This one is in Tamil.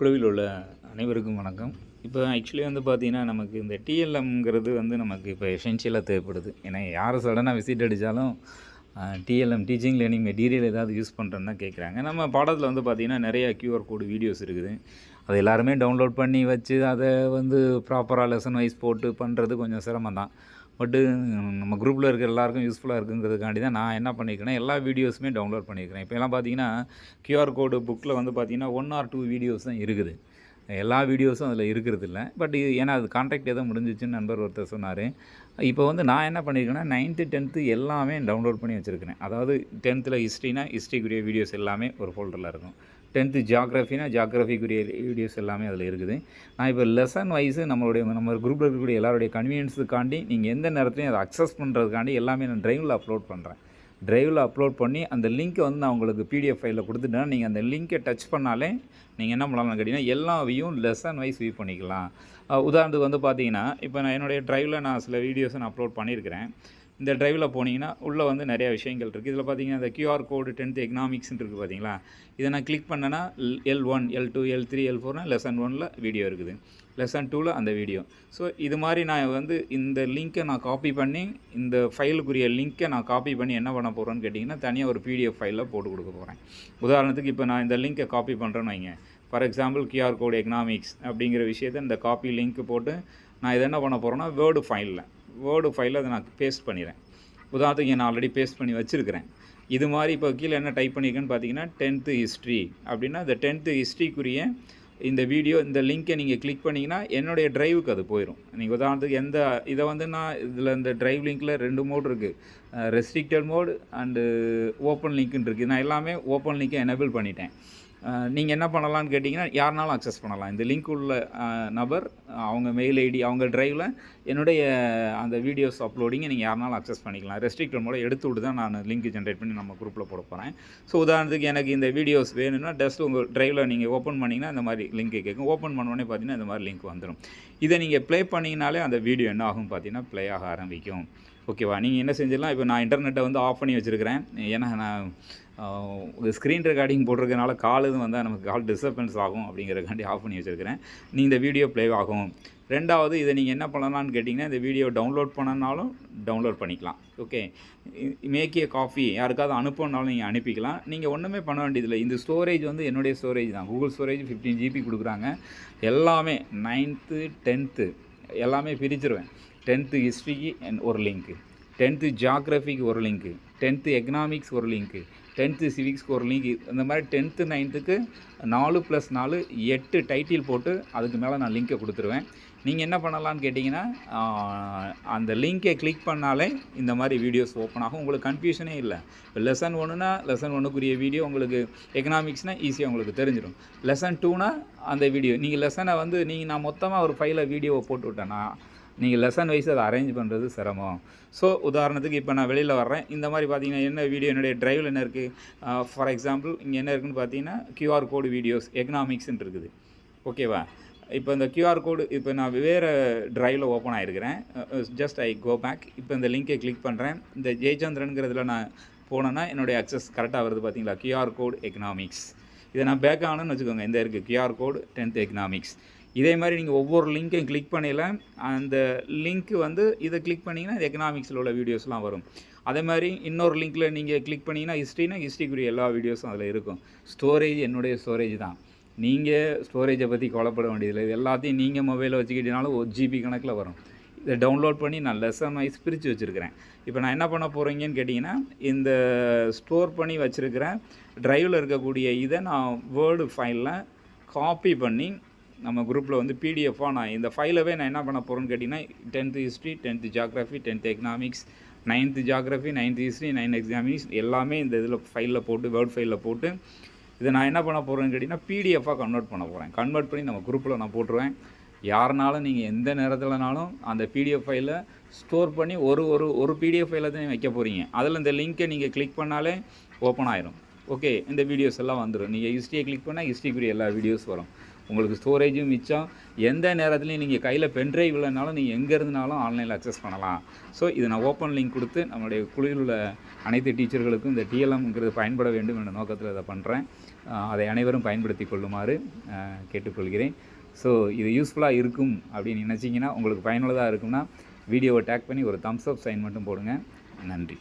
குழுவில் உள்ள அனைவருக்கும் வணக்கம். இப்போ ஆக்சுவலி வந்து பார்த்தீங்கன்னா நமக்கு இந்த டிஎல்எம்ங்கிறது வந்து நமக்கு இப்போ எசென்ஷியலாக தேவைப்படுது. ஏன்னா யார் சடனாக விசிட் அடித்தாலும் டிஎல்எம் டீச்சிங் லேர்னிங் மெட்டீரியல் ஏதாவது யூஸ் பண்ணுறேன்னு தான் கேட்குறாங்க நம்ம பாடத்தில் வந்து பார்த்திங்கன்னா நிறையா கியூஆர் கோடு வீடியோஸ் இருக்குது. அது எல்லாருமே டவுன்லோட் பண்ணி வச்சு அதை வந்து ப்ராப்பராக லெசன் வைஸ் போட்டு பண்ணுறது கொஞ்சம் சிரமம் தான் பட்டு நம்ம குரூப்பில் இருக்கிற எல்லாருக்கும் யூஸ்ஃபுல்லாக இருக்குங்கிறதுக்காண்டி தான் நான் என்ன பண்ணியிருக்கேன்னா எல்லா வீடியோஸுமே டவுன்லோட் பண்ணியிருக்கிறேன் இப்போ எல்லாம் பார்த்தீங்கன்னா கியூஆர் கோடு புக்கில் வந்து பார்த்தீங்கன்னா ஒன் ஆர் டூ வீடியோஸ் தான் இருக்குது. எல்லா வீடியோஸும் அதில் இருக்கிறது இல்லை. பட் இது ஏன்னா அது கான்டாக்ட் எதுவும் முடிஞ்சிச்சுன்னு நண்பர் ஒருத்தர் சொன்னார். இப்போ வந்து நான் என்ன பண்ணியிருக்கேன்னா நைன்த்து டென்த்து எல்லாமே டவுன்லோட் பண்ணி வச்சுருக்கிறேன். அதாவது டென்த்தில் ஹிஸ்ட்ரினா ஹிஸ்ட்ரிக்குரிய வீடியோஸ் எல்லாமே ஒரு ஃபோல்டரில் இருக்கும். டென்த்து ஜியாகிரஃபினா ஜியாகிரஃபிக்குரிய வீடியோஸ் எல்லாமே அதில் இருக்குது. நான் இப்போ லெசன் வைஸு நம்மளுடைய நம்ம குரூப்பில் இருக்கக்கூடிய எல்லாருடைய கன்வீனியன்ஸுக்காண்டி நீங்கள் எந்த நேரத்துலையும் அதை அக்சஸ் பண்ணுறதுக்காண்டி எல்லாமே நான் ட்ரைவில் அப்லோட் பண்ணுறேன் ட்ரைவில் அப்லோட் பண்ணி அந்த லிங்க்கை வந்து நான் உங்களுக்கு பிடிஎஃப் ஃபைலில் கொடுத்துட்டேன்னா நீங்கள் அந்த லிங்க்கை டச் பண்ணாலே நீங்கள் என்ன பண்ணலாம்னு கேட்டிங்கன்னா எல்லா வியூவும் லெசன் வைஸ் வியூ பண்ணிக்கலாம். உதாரணத்துக்கு வந்து பார்த்தீங்கன்னா இப்போ நான் என்னுடைய ட்ரைவில் நான் சில வீடியோஸை நான் அப்லோட் பண்ணியிருக்கிறேன். இந்த ட்ரைவில் போனீங்கன்னா உள்ளே வந்து நிறைய விஷயங்கள் இருக்குது இதில் பார்த்தீங்கன்னா இந்த கியூஆர் கோடு டென்த் எக்கனாமிக்ஸ்னு இருக்குது பார்த்தீங்களா இதை நான் கிளிக் பண்ணேன்னா L one L two L three L ஃபோர்னா lesson ஒனில் வீடியோ இருக்குது. லெசன் டூவில் அந்த வீடியோ ஸோ இது மாதிரி நான் வந்து இந்த லிங்க்கை நான் காப்பி பண்ணி இந்த ஃபைலுக்குரிய லிங்க்கை நான் காப்பி பண்ணி என்ன பண்ண போகிறேன்னு கேட்டிங்கன்னா தனியாக ஒரு பிடிஎஃப் ஃபைலில் போட்டு கொடுக்க போகிறேன் உதாரணத்துக்கு இப்போ நான் இந்த லிங்க்கை காப்பி பண்ணுறேன்னு வைங்க. For example QR code economics அப்படிங்கிற விஷயத்தை இந்த காப்பி லிங்க் போட்டு நான் இதை என்ன பண்ண போகிறேன்னா வேர்டு ஃபைலில் வேர்டு ஃபைலில் அதை நான் பேஸ்ட் பண்ணிடுறேன். உதாரணத்துக்கு நான் ஆல்ரெடி பேஸ்ட் பண்ணி வச்சுருக்கிறேன். இது மாதிரி இப்போ கீழே என்ன டைப் பண்ணியிருக்கேன்னு பார்த்தீங்கன்னா டென்த்து ஹிஸ்ட்ரி அப்படின்னா இந்த டென்த்து ஹிஸ்ட்ரிக்குரிய இந்த வீடியோ இந்த லிங்க்கை நீங்கள் கிளிக் பண்ணிங்கன்னா என்னுடைய ட்ரைவுக்கு அது போயிடும் நீங்கள் உதாரணத்துக்கு எந்த இதை வந்து நான் இதில் இந்த ட்ரைவ் லிங்க்கில் ரெண்டு மோட் இருக்குது ரெஸ்ட்ரிக்டட் மோடு அண்டு ஓப்பன் லிங்க்குன்னு இருக்குது நான் எல்லாமே ஓப்பன் லிங்க்கை எனேபிள் பண்ணிட்டேன். நீங்கள் என்ன பண்ணலாம்னு கேட்டிங்கன்னா யாருனாலும் அக்சஸ் பண்ணலாம். இந்த லிங்க் உள்ள நபர் அவங்க மெயில் ஐடி அவங்க ட்ரைவில் என்னுடைய அந்த வீடியோஸ் அப்லோடிங்கை நீங்கள் யாருனாலும் அக்சஸ் பண்ணிக்கலாம். ரெஸ்ட்ரிக்டட் மூலம் எடுத்து விட்டு தான் நான் லிங்க் ஜென்ரேட் பண்ணி நம்ம குரூப்பில் போட போகிறேன் ஸோ உதாரணத்துக்கு எனக்கு இந்த வீடியோஸ் வேணும்னா ஜஸ்ட் உங்கள் ட்ரைவில் நீங்கள் ஓப்பன் பண்ணிங்கன்னா இந்த மாதிரி லிங்க் கேட்கும். ஓப்பன் பண்ணோடனே பார்த்தீங்கன்னா இந்த மாதிரி லிங்க் வந்துடும் இதை நீங்கள் ப்ளே பண்ணிங்கனாலே அந்த வீடியோ என்ன ஆகும் பார்த்தீங்கன்னா ப்ளே ஆக ஆரம்பிக்கும். ஓகேவா நீங்கள் என்ன செஞ்சிடலாம்? இப்போ நான் இன்டர்நெட்டை வந்து ஆஃப் பண்ணி வச்சுருக்கிறேன். ஏன்னா நான் ஸ்க்ரீன் ரெக்கார்டிங் போட்டிருக்கனால கால் இது வந்தால் நமக்கு கால் டிஸ்டர்பன்ஸ் ஆகும் அப்படிங்கிறக்காண்டி ஆஃப் பண்ணி வச்சுருக்கிறேன். நீ இந்த வீடியோ ப்ளே ஆகும். ரெண்டாவது இதை நீங்கள் என்ன பண்ணலாம்னு கேட்டிங்கன்னா இந்த வீடியோ டவுன்லோட் பண்ணனாலும் டவுன்லோட் பண்ணிக்கலாம். ஓகே மேக் ஏ காஃபி யாருக்காவது அனுப்பணுனாலும் நீங்கள் அனுப்பிக்கலாம். நீங்கள் ஒன்றுமே பண்ண வேண்டியதில்லை. இந்த ஸ்டோரேஜ் வந்து என்னுடைய ஸ்டோரேஜ் தான். கூகுள் ஸ்டோரேஜ் ஃபிஃப்டீன் ஜிபி கொடுக்குறாங்க. எல்லாமே நைன்த்து டென்த்து எல்லாமே பிரிச்சிருவேன். டென்த்து ஹிஸ்ட்ரிக்கு ஒரு லிங்க்கு டென்த்து ஜாக்ரஃபிக்கு ஒரு லிங்க்கு டென்த்து எக்கனாமிக்ஸ் ஒரு லிங்க்கு டென்த்து சிவிக்ஸ் ஒரு லிங்க் இந்த மாதிரி டென்த்து நைன்த்துக்கு நாலு ப்ளஸ் நாலு எட்டு டைட்டில் போட்டு அதுக்கு மேலே நான் லிங்க்கை கொடுத்துருவேன். நீங்கள் என்ன பண்ணலாம்னு கேட்டிங்கன்னா அந்த லிங்கை கிளிக் பண்ணாலே இந்த மாதிரி வீடியோஸ் ஓப்பன் ஆகும். உங்களுக்கு கன்ஃபியூஷனே இல்லை. இப்போ லெசன் ஒன்றுனா லெசன் ஒன்றுக்குரிய வீடியோ உங்களுக்கு எக்கனாமிக்ஸ்னால் ஈஸியாக உங்களுக்கு தெரிஞ்சிடும். லெசன் டூனா அந்த வீடியோ நீங்கள் லெசனை வந்து நீங்கள் நான் மொத்தமாக ஒரு ஃபைலில் வீடியோவை போட்டு விட்டேன்னா நீங்கள் லெசன் வைஸ் அதை அரேஞ்ச் பண்ணுறது சிரமம். ஸோ உதாரணத்துக்கு இப்போ நான் வெளியில் வர்றேன். இந்த மாதிரி பார்த்தீங்கன்னா என்ன வீடியோ என்னுடைய ட்ரைவில் என்ன இருக்குது ஃபார் எக்ஸாம்பிள் இங்கே என்ன இருக்குன்னு பார்த்தீங்கன்னா கியூஆர் கோடு வீடியோஸ் எக்கனாமிக்ஸ்ன்னு இருக்குது. ஓகேவா இப்போ இந்த கியூஆர் கோடு இப்போ நான் வேறு ட்ரைவில் ஓப்பன் ஆகிருக்கிறேன் ஜஸ்ட் ஐ கோ பேக் இப்போ இந்த லிங்கை கிளிக் பண்ணுறேன் இந்த ஜெயச்சந்திரனுங்கிறதுல நான் போனேன்னா என்னுடைய அக்சஸ் கரெக்டாக வருது பார்த்தீங்களா கியூஆர் கோடு எக்கனாமிக்ஸ் இதை நான் பேக் ஆகணும்னு வச்சுக்கோங்க. இந்த இருக்குது கியூஆர் கோடு டென்த் எக்கனாமிக்ஸ் இதே மாதிரி நீங்கள் ஒவ்வொரு லிங்க்கையும் கிளிக் பண்ணல அந்த லிங்க் வந்து இதை கிளிக் பண்ணிங்கன்னா எக்கனாமிக்ஸில் உள்ள வீடியோஸ்லாம் வரும். அதே மாதிரி இன்னொரு லிங்க்கில் நீங்கள் கிளிக் பண்ணிங்கன்னா ஹிஸ்ட்ரினா ஹிஸ்ட்ரிக்குரிய எல்லா வீடியோஸும் அதில் இருக்கும். ஸ்டோரேஜ் என்னுடைய ஸ்டோரேஜ் தான். நீங்கள் ஸ்டோரேஜை பற்றி கவலைப்பட வேண்டியதில்லை. இது எல்லாத்தையும் நீங்கள் மொபைலில் வச்சுக்கிட்டீங்கனாலும் ஒரு ஜிபி கணக்கில் வரும். இதை டவுன்லோட் பண்ணி நான் லெசன் வைஸ் பிரித்து வச்சுருக்கிறேன். இப்போ நான் என்ன பண்ண போகிறீங்கன்னு கேட்டிங்கன்னா இந்த ஸ்டோர் பண்ணி வச்சுருக்கிறேன் ட்ரைவில் இருக்கக்கூடிய இதை நான் வேர்டு ஃபைலில் காப்பி பண்ணி நம்ம குரூப்பில் வந்து பிடிஎஃபாக நான் இந்த ஃபைலவே நான் என்ன பண்ண போகிறேன்னு கேட்டிங்கன்னா tenth history tenth geography tenth economics ninth geography ninth history nine economics எல்லாமே இந்த இதில் ஃபைலில் போட்டு வேர்ட் ஃபைலில் போட்டு இதை நான் என்ன பண்ண போகிறேன்னு கேட்டிங்கன்னா பிடிஎஃபாக கன்வெர்ட் பண்ண போகிறேன் கன்வெர்ட் பண்ணி நம்ம குரூப்பில் நான் போட்டுருவேன். யாருனாலும் நீங்கள் எந்த நேரத்தில்னாலும் அந்த பிடிஎஃப் ஃபைலை ஸ்டோர் பண்ணி ஒரு ஒரு ஒரு பிடிஎஃப் ஃபைலை தான் வைக்க போகிறீங்க அதில் இந்த லிங்க்கை நீங்கள் கிளிக் பண்ணாலே ஓப்பன் ஆயிரும். ஓகே இந்த வீடியோஸ் எல்லாம் வந்துடும் நீங்கள் ஹிஸ்ட்ரியை கிளிக் பண்ணால் ஹிஸ்ட்ரிக்குரிய எல்லா வீடியோஸ் வரும். உங்களுக்கு ஸ்டோரேஜும் மிச்சம். எந்த நேரத்துலையும் நீங்கள் கையில் பென்ட்ரைவ் இல்லைனாலும் நீங்கள் எங்கே இருந்தாலும் ஆன்லைனில் அக்சஸ் பண்ணலாம். ஸோ இதை நான் ஓப்பன் லிங்க் கொடுத்து நம்மளுடைய குழுவில் உள்ள அனைத்து டீச்சர்களுக்கும் இந்த டிஎல்எம்ங்கிறது பயன்பட வேண்டும் என்ற நோக்கத்தில் இதை பண்ணுறேன் அதை அனைவரும் பயன்படுத்தி கொள்ளுமாறு கேட்டுக்கொள்கிறேன். ஸோ இது யூஸ்ஃபுல்லாக இருக்கும் அப்படின்னு நினச்சிங்கன்னா உங்களுக்கு பயனுள்ளதாக இருக்கும்னா வீடியோவை டேக் பண்ணி ஒரு தம்ஸ் அப் சைன் மட்டும் போடுங்க. நன்றி.